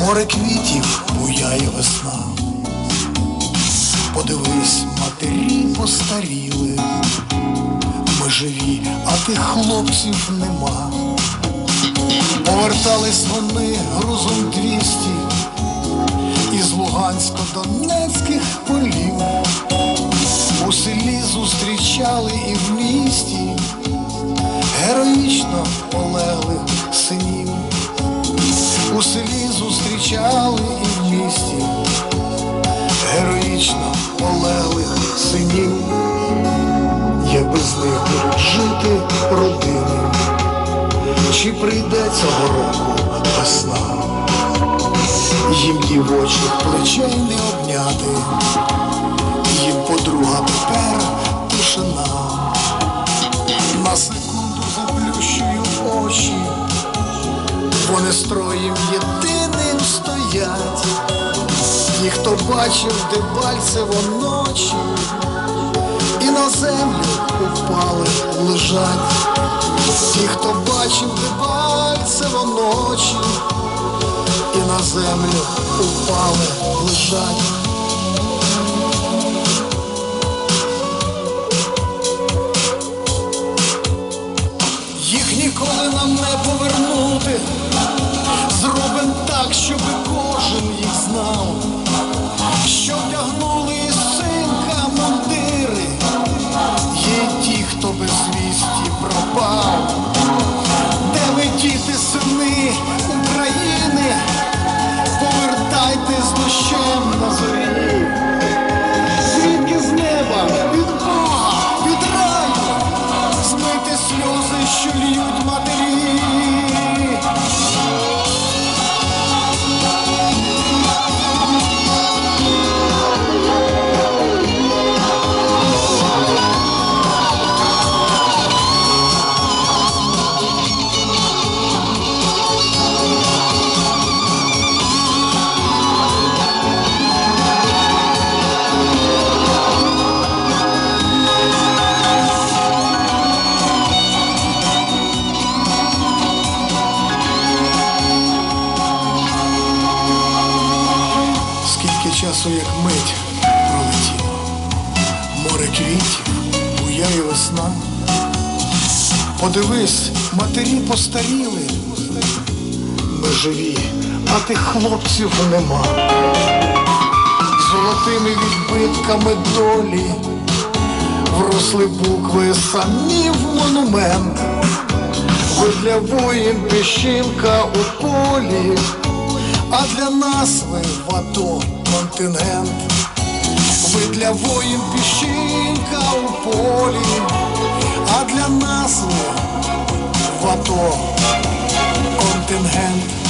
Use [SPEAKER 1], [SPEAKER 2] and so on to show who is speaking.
[SPEAKER 1] море квітів буяє весна. Подивись, матері постаріли, ми живі, а тих хлопців нема. Повертались вони грузом двісті із Лугансько-Донецьких полів. У селі зустрічали і в місті героїчно полеглих синів. У селі зустрічали і в місті героїчно полеглих синів. Як без них жити родині, чи прийде цього року весна? Їм дівочих плечей не обняти, їм подруга строєм єдиним стоять. Ті, хто бачив Дебальцево ночі, і на землю упали лежать. Ті, хто бачив Дебальцево ночі, і на землю упали лежать. Їх ніколи нам не повернути. Часу, як мить пролетіло, море квітів, буяє весна. Подивись, матері постаріли, ми живі, а тих хлопців нема. Золотими відбитками долі вросли букви самі в монумент. Ви для воїн піщинка у полі, а для нас ви в АТО континент. Ви для воїн піщинка у полі, а для нас ви в АТО контингент.